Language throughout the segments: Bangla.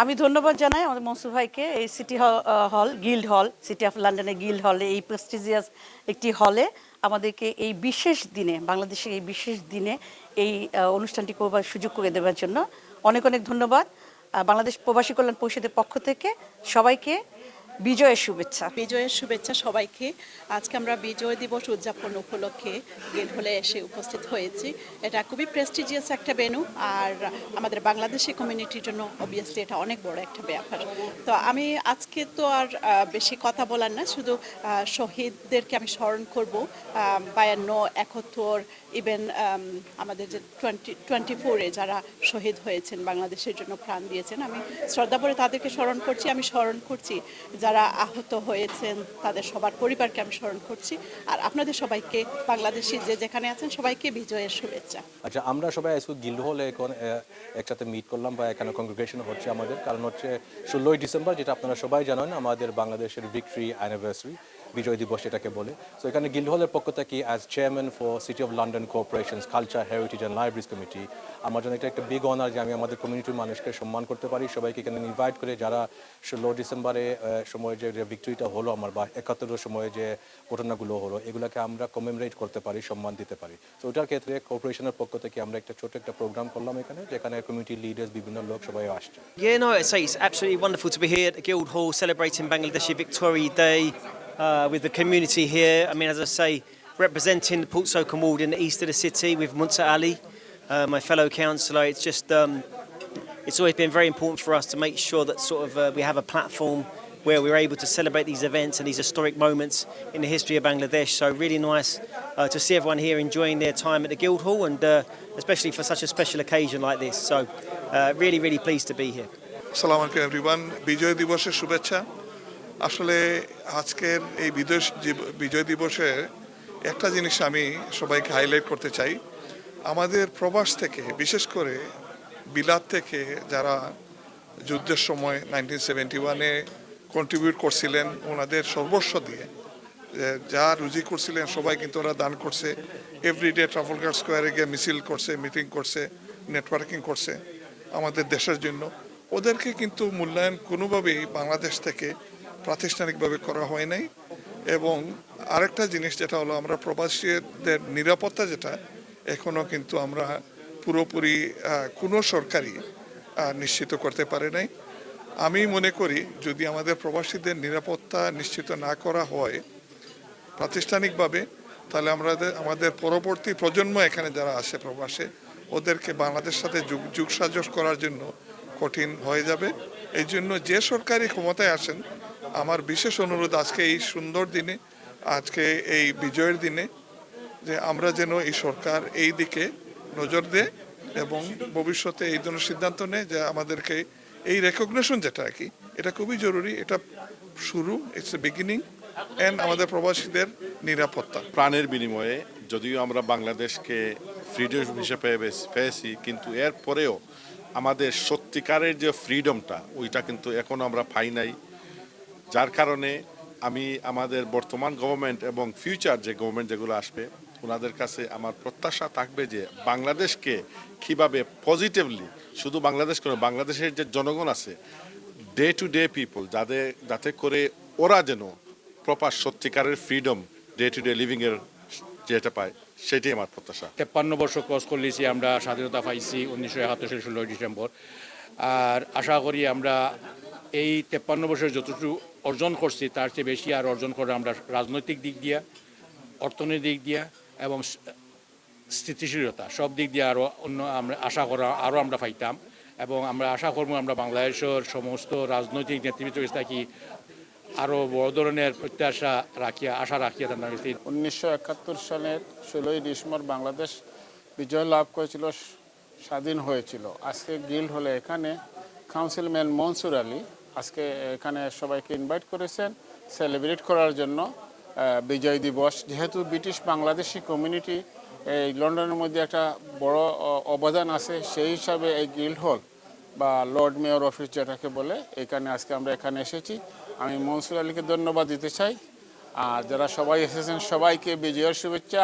আমি ধন্যবাদ জানাই আমাদের মনসুর ভাইকে এই সিটি হল গিল্ড হল সিটি অফ লন্ডনের গিল্ড হলে এই প্রেস্টিজিয়াস একটি হলে আমাদেরকে এই বিশেষ দিনে, বাংলাদেশের এই বিশেষ দিনে এই অনুষ্ঠানটি করবার সুযোগ করে দেওয়ার জন্য অনেক অনেক ধন্যবাদ। বাংলাদেশ প্রবাসী কল্যাণ পরিষদের পক্ষ থেকে সবাইকে বিজয়ের শুভেচ্ছা। বিজয়ের শুভেচ্ছা সবাইকে। আজকে আমরা বিজয় দিবস উদযাপন উপলক্ষে গেট হলে এসে উপস্থিত হয়েছি। এটা খুবই প্রেস্টিজিয়াস একটা ভেনু আর আমাদের বাংলাদেশি কমিউনিটির জন্য অবভিয়াসলি এটা অনেক বড় একটা ব্যাপার। তো আমি আজকে তো আর বেশি কথা বলার না, শুধু শহীদদেরকে আমি স্মরণ করব বায়ান্ন, একাত্তর ইভেন আমাদের যে টোয়েন্টি টোয়েন্টি ফোরে যারা শহীদ হয়েছেন, বাংলাদেশের জন্য প্রাণ দিয়েছেন, আমি শ্রদ্ধা করে তাদেরকে স্মরণ করছি, আমি স্মরণ করছি যারা আহত হয়েছেন, তাদের সবার পরিবারকে আমি স্মরণ করছি। আর আপনাদের সবাইকে বাংলাদেশি যে যেখানে আছেন, সবাইকে বিজয়ের শুভেচ্ছা। আচ্ছা আমরা সবাই আজকে গিল্ড হলে এখন একসাথে মিট করলাম বা এখানে কংগ্রেগেশন হচ্ছে আমাদের। কারণ হচ্ছে ষোলোই ডিসেম্বর, যেটা আপনারা সবাই জানেন, আমাদের বাংলাদেশের ভিক্টরি অ্যানিভার্সারি বিজয় দিবস এটাকে বলে। সো এখানে গিল্ড হলের পক্ষ থেকে as chairman for city of London cooperations culture heritage and libraries committee আমার জন্য এটা একটা বিগ অনার যে আমি আমাদের কমিউনিটির মানুষকে সম্মান করতে পারি। সবাইকে এখানে ইনভাইট করে যারা ষোলো ডিসেম্বরে সময় যে ভিক্টরিটা হলো আমার বা একাত্তরের সময়ে যে ঘটনাগুলো হলো এগুলোকে আমরা কমেমরেট করতে পারি সম্মান দিতে পারি। তো ওটার ক্ষেত্রে কর্পোরেশনের পক্ষ থেকে আমরা একটা ছোট একটা প্রোগ্রাম করলাম এখানে যেখানে কমিউনিটি লিডার্স বিভিন্ন লোক সবাই আসছে। Yeah, no, say it's absolutely wonderful to be here at the Guildhall celebrating Bangladeshi Victory Day. uh, with the community here. I mean, as I say, representing the Port Soakham ward in the east of the city with Munsa Ali, uh, my fellow councillor. It's just, um, it's always been very important for us to make sure that sort of uh, we have a platform where we're able to celebrate these events and these historic moments in the history of Bangladesh. So really nice uh, to see everyone here enjoying their time at the Guildhall and uh, especially for such a special occasion like this. So uh, really, really pleased to be here. Assalamu alaikum everyone. Bijoy Divas's Shubhacha. আসলে আজকের এই বিদেশ বিজয় দিবসে একটা জিনিস আমি সবাইকে হাইলাইট করতে চাই। আমাদের প্রবাস থেকে, বিশেষ করে বিলাত থেকে যারা যুদ্ধের সময় নাইনটিন সেভেন্টি ওয়ানে কন্ট্রিবিউট করছিলেন, ওনাদের সর্বস্ব দিয়ে যা রুজি করছিলেন, সবাই কিন্তু ওরা দান করছে। এভরিডে ট্রাফলগার স্কোয়ারে গিয়ে মিছিল করছে মিটিং করছে নেটওয়ার্কিং করছে আমাদের দেশের জন্য। ওদেরকে কিন্তু মূল্যায়ন কোনোভাবেই বাংলাদেশ থেকে প্রাতিষ্ঠানিকভাবে করা হয় নাই। এবং আরেকটা জিনিস যেটা হলো, আমরা প্রবাসীদের নিরাপত্তা যেটা এখনও কিন্তু আমরা পুরোপুরি কোনো সরকারি নিশ্চিত করতে পারে নাই। আমি মনে করি, যদি আমাদের প্রবাসীদের নিরাপত্তা নিশ্চিত না করা হয় প্রাতিষ্ঠানিকভাবে, তাহলে আমরা আমাদের পরবর্তী প্রজন্ম এখানে যারা আসে প্রবাসে, ওদেরকে বাংলাদেশ সাথে যুগ যুগ সাজস করার জন্য কঠিন হয়ে যাবে। এই জন্য যে সরকারি ক্ষমতায় আসেন আমার বিশেষ অনুরোধ আজকে এই সুন্দর দিনে, আজকে এই বিজয়ের দিনে, যে আমরা যেন এই সরকার এই দিকে নজর দেয় এবং ভবিষ্যতে এই ধরনের সিদ্ধান্ত নেয় যে আমাদেরকে এই রেকগনেশন যেটা আর কি, এটা খুবই জরুরি। এটা শুরু ইটস এ বিগিনিং অ্যান্ড আমাদের প্রবাসীদের নিরাপত্তা। প্রাণের বিনিময়ে যদিও আমরা বাংলাদেশকে ফ্রিডম হিসেবে পেয়েছি- কিন্তু এর পরেও আমাদের সত্যিকারের যে ফ্রিডমটা ওইটা কিন্তু এখন আমরা পাই নাই। যার কারণে আমি আমাদের বর্তমান গভর্নমেন্ট এবং ফিউচার যে গভর্নমেন্ট যেগুলো আসবে, ওনাদের কাছে আমার প্রত্যাশা থাকবে যে বাংলাদেশকে কীভাবে পজিটিভলি শুধু বাংলাদেশ করে বাংলাদেশের যে জনগণ আছে ডে টু ডে পিপল যাদের, যাতে করে ওরা যেন প্রপার সত্যিকারের ফ্রিডম ডে টু ডে লিভিংয়ের যেটা পায়, সেটাই আমার প্রত্যাশা। তেপ্পান্ন বর্ষ ক্রস করলেছি আমরা স্বাধীনতা পাইছি উনিশশো একাত্তর ষোলোই ডিসেম্বর। আর আশা করি আমরা এই তেপ্পান্ন বছর যতটুকু অর্জন করছি, তার চেয়ে বেশি আর অর্জন করে আমরা রাজনৈতিক দিক দিয়া, অর্থনৈতিক দিক দিয়া এবং স্থিতিশীলতা, সব দিক দিয়ে আরও অন্য আমরা আশা করা আরও আমরা পাইতাম এবং আমরা আশা করব আমরা বাংলাদেশের সমস্ত রাজনৈতিক নেতৃত্ব থাকি আরও বড় ধরনের প্রত্যাশা রাখিয়া, আশা রাখিয়া তার উনিশশো একাত্তর সালের ষোলোই ডিসেম্বর বাংলাদেশ বিজয় লাভ করেছিল। স্বাধীন হয়েছিল। আজকে গিল্ড হলে এখানে কাউন্সিলম্যান মনসুর আলী আজকে এখানে সবাইকে ইনভাইট করেছেন সেলিব্রেট করার জন্য বিজয় দিবস। যেহেতু ব্রিটিশ বাংলাদেশি কমিউনিটি এই লন্ডনের মধ্যে একটা বড় অবদান আছে, সেই হিসাবে এই গিল্ড হল বা লর্ড মেয়র অফিস যেটাকে বলে, এখানে আজকে আমরা এখানে এসেছি। আমি মনসুর আলীকে ধন্যবাদ দিতে চাই। আর যারা সবাই এসেছেন, সবাইকে বিজয়ের শুভেচ্ছা।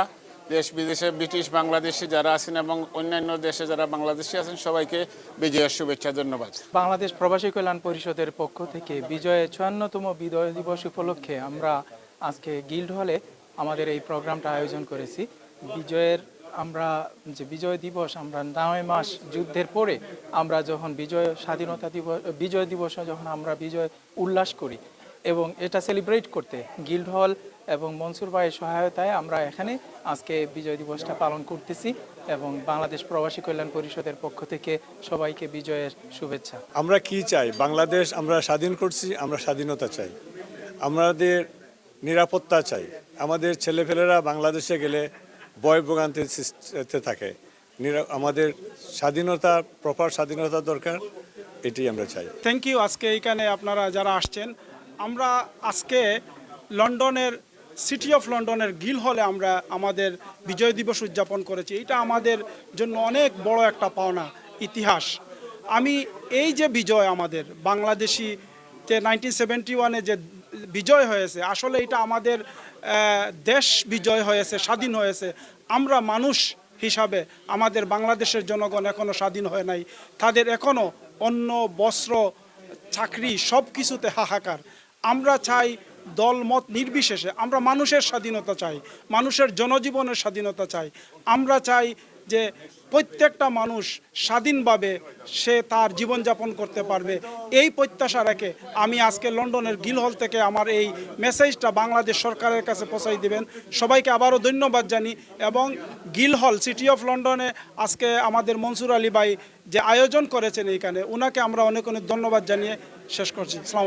দেশ বিদেশে ব্রিটিশ বাংলাদেশি যারা আছেন এবং অন্যান্য দেশে যারা বাংলাদেশি আছেন, সবাইকে বিজয়ের শুভেচ্ছা, ধন্যবাদ। বাংলাদেশ প্রবাসী কল্যাণ পরিষদের পক্ষ থেকে বিজয়ের চুয়ান্নতম বিজয় দিবস উপলক্ষে আমরা আজকে গিল্ড হলে আমাদের এই প্রোগ্রামটা আয়োজন করেছি। বিজয়ের আমরা যে বিজয় দিবস, আমরা নয় মাস যুদ্ধের পরে আমরা যখন বিজয় স্বাধীনতা দিবস, বিজয় দিবসে যখন আমরা বিজয় উল্লাস করি এবং এটা সেলিব্রেট করতে গিল্ড হল এবং মনসুর ভাইয়ের সহায়তায় আমরা এখানে আজকে বিজয় দিবসটা পালন করতেছি এবং বাংলাদেশ প্রবাসী কল্যাণ পরিষদের পক্ষ থেকে সবাইকে বিজয়ের শুভেচ্ছা। আমরা কি চাই? বাংলাদেশ আমরা স্বাধীন করছি আমরা স্বাধীনতা চাই। আমাদের নিরাপত্তা চাই। আমাদের ছেলেপেলেরা বাংলাদেশে গেলে ভয় ভোগান্তির সৃষ্টিতে থাকে। নিরা- আমাদের স্বাধীনতা প্রপার স্বাধীনতা দরকার এটি আমরা চাই। থ্যাংক ইউ আজকে এইখানে আপনারা যারা আসছেন আমরা আজকে লন্ডনের, সিটি অফ লন্ডনের গিল হলে আমরা আমাদের বিজয় দিবস উদযাপন করেছি। এটা আমাদের জন্য অনেক বড় একটা পাওনা, ইতিহাস। আমি এই যে বিজয় আমাদের, বাংলাদেশি যে নাইনটিন সেভেন্টি ওয়ানে যে বিজয় হয়েছে, আসলে এটা আমাদের দেশ বিজয় হয়েছে, স্বাধীন হয়েছে। আমরা মানুষ হিসাবে আমাদের বাংলাদেশের জনগণ এখনও স্বাধীন হয় নাই। তাদের এখনও অন্য বস্ত্র, চাকরি সব কিছুতে হাহাকার। আমরা চাই দল মত নির্বিশেষে, আমরা মানুষের স্বাধীনতা চাই, মানুষের জনজীবনের স্বাধীনতা চাই। আমরা চাই যে প্রত্যেকটা মানুষ স্বাধীনভাবে সে তার জীবনযাপন করতে পারবে। এই প্রত্যাশা রেখে আমি আজকে লন্ডনের গিল হল থেকে আমার এই মেসেজটা বাংলাদেশ সরকারের কাছে পৌঁছাই দিবেন। সবাইকে আবারও ধন্যবাদ জানি এবং গিল হল, সিটি অফ লন্ডনে আজকে আমাদের মনসুর আলী ভাই যে আয়োজন করেছেন এইখানে ওনাকে আমরা অনেক অনেক ধন্যবাদ জানিয়ে শেষ করছি। সালাম